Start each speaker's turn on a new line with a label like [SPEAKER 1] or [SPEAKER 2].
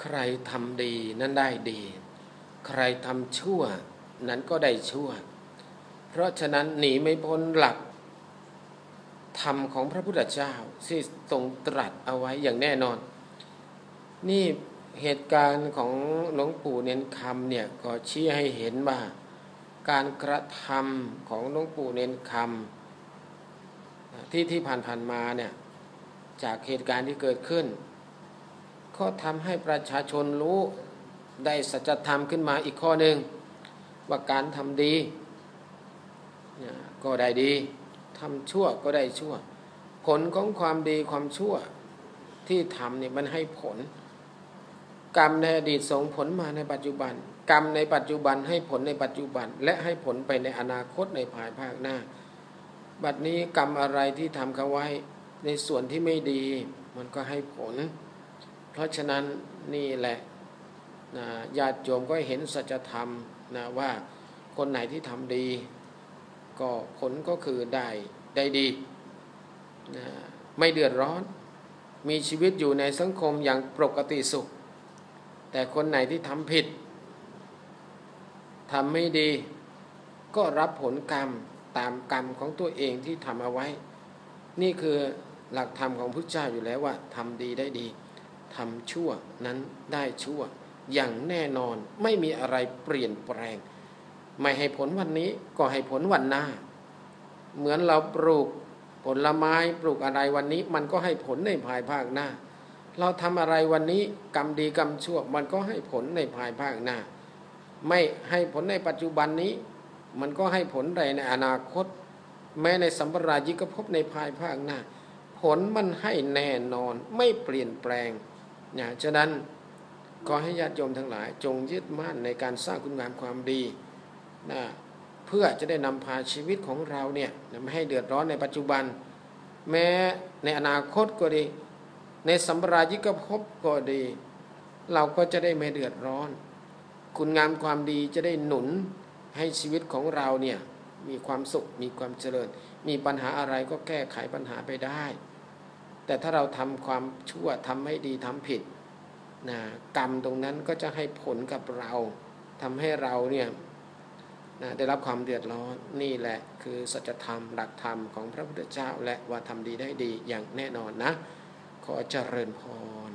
[SPEAKER 1] ใครทำดีนั้นได้ดี ใครทำชั่วนั้นก็ได้ชั่ว เพราะฉะนั้นหนีไม่พ้นหลักธรรมของพระพุทธเจ้าที่ทรงตรัสเอาไว้อย่างแน่นอน นี่เหตุการณ์ของหลวงปู่เน้นคำเนี่ยก็ชี้ให้เห็นว่า การกระทำของหลวงปู่เน้นคำที่ที่ผ่านๆมาเนี่ยจากเหตุการณ์ที่เกิดขึ้น ก็ทำให้ประชาชนรู้ได้สัจธรรมขึ้นมาอีกข้อหนึ่งว่าการทำดีก็ได้ดีทำชั่วก็ได้ชั่ว ผลของความดีความชั่วที่ทำเนี่ยมันให้ผล กรรมในอดีตส่งผลมาในปัจจุบัน กรรมในปัจจุบันให้ผลในปัจจุบัน และให้ผลไปในอนาคตในภายภาคหน้า บัดนี้กรรมอะไรที่ทำเขาไว้ในส่วนที่ไม่ดี มันก็ให้ผล ราะฉะนั้นนี่แหละนะญาติโยมก็เห็นสัจธรรมนะว่าคนไหนที่ทำดี ก็ผลก็คือได้ได้ดีนะไม่เดือดร้อน มีชีวิตอยู่ในสังคมอย่างปกติสุข แต่คนไหนที่ทำผิดทำไม่ดี ก็รับผลกรรมตามกรรมของตัวเองที่ทำเอาไว้ นี่คือหลักธรรมของพุทธเจ้าอยู่แล้วว่าทำดีได้ดี ทำชั่วนั้นได้ชั่ว อย่างแน่นอนไม่มีอะไรเปลี่ยนแปลง ไม่ให้ผลวันนี้ก็ให้ผลวันหน้า เหมือนเราปลูกผลไม้ปลูกอะไรวันนี้ มันก็ให้ผลในภายภาคหน้า เราทำอะไรวันนี้กรรมดีกรรมชั่ว มันก็ให้ผลในภายภาคหน้า ไม่ให้ผลในปัจจุบันนี้ มันก็ให้ผลในในอนาคต แม้ในสัมปรายิกภพในภายภาคหน้า ผลมันให้แน่นอนไม่เปลี่ยนแปลง นะฉะนั้นขอให้ญาติโยมทั้งหลาย จงยึดมั่นในการสร้างคุณงามความดีนะเพื่อจะได้นำพาชีวิตของเราเนี่ยไม่ให้เดือดร้อนในปัจจุบัน แม้ในอนาคตก็ดี ในสัมปรายิกภพก็ดี เราก็จะได้ไม่เดือดร้อน คุณงามความดีจะได้หนุนให้ชีวิตของเราเนี่ยมีความสุขมีความเจริญ มีปัญหาอะไรก็แก้ไขปัญหาไปได้ แต่ถ้าเราทำความชั่วทำไม่ดีทำผิดนะกรรมตรงนั้นก็จะให้ผลกับเราทำให้เราเนี่ยนะได้รับความเดือดร้อนนี่แหละคือสัจธรรมหลักธรรมของพระพุทธเจ้าและว่าทำดีได้ดีอย่างแน่นอนนะ ขอเจริญพร